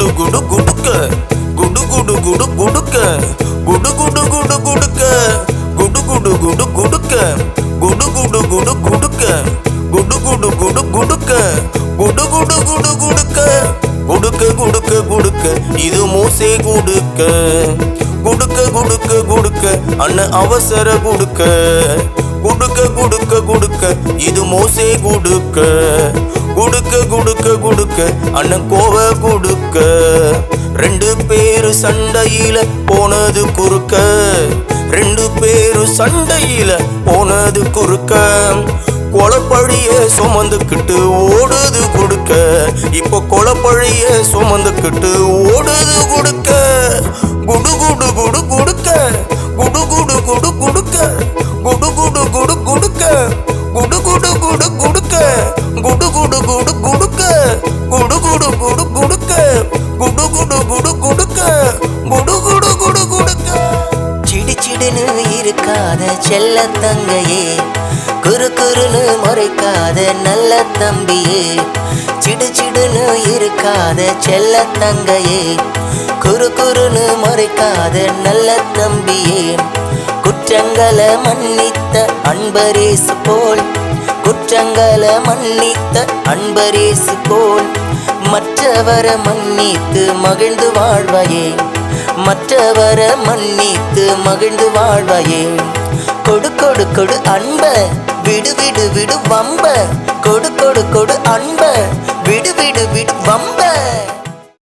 குடு குடு குடுக்கு குடு குடு குடு குடுக்கு குடு குடு குடு குடுக்கு குடு குடு குடு குடுக்கு குடு குடு குடு குடுக்கு குடு குடு குடு குடுக்கு குடு குடு குடு குடுக்கு குடுக்கு குடுக்கு குடுக்கு இது மூசே குடுக்கு குடுக்க குடுக்க குடுக்க அண்ணன் அவசர குடுக்க குடுக்க குடுக்க குடுக்க இது மோசே குடுக்க குடுக்க அண்ணன் கோவ குடுக்க ரெண்டு பேரு சண்டையில போனது குறுக்க ரெண்டு பேரு சண்டையில போனது குறுக்க கொலப்பழிய சுமந்துக்கிட்டு ஓடுது கொடுக்க இப்போ கொலப்பழிய சுமந்துக்கிட்டு ஓடுது கொடுக்க குடு குடு குடு குடுக்க குடு குடு குடு குடுக்க குடு குடு குடு குடுக்க குடு குடு குடு குடுக்க குடு குடு குடு குடுக்க குடு குடு குடு குடுக்க. குடு குடு குடு குடுக்க. சிடு சிடுன்னு இருக்காத செல்ல தங்கையே. குறு குறுன்னு முறைக்காத நல்ல தம்பியே. சிடு சிடுன்னு இருக்காத செல்ல தங்கையே. குறு குறுன்னு முறைக்காத நல்ல தம்பியே. குற்றங்களை மன்னித்த அன்பரேசு போல். குற்றங்களை மன்னித்த அன்பரேசு போல். மற்றவர மன்னித்து மகிழ்ந்து வாழ்வாயே. மற்றவர மன்னித்து மகிழ்ந்து வாழ்வாயே. கொடு கொடு கொடு அன்ப விடு விடு விடு வம்ப. கொடு கொடு கொடு அன்ப விடு விடு விடு வம்ப.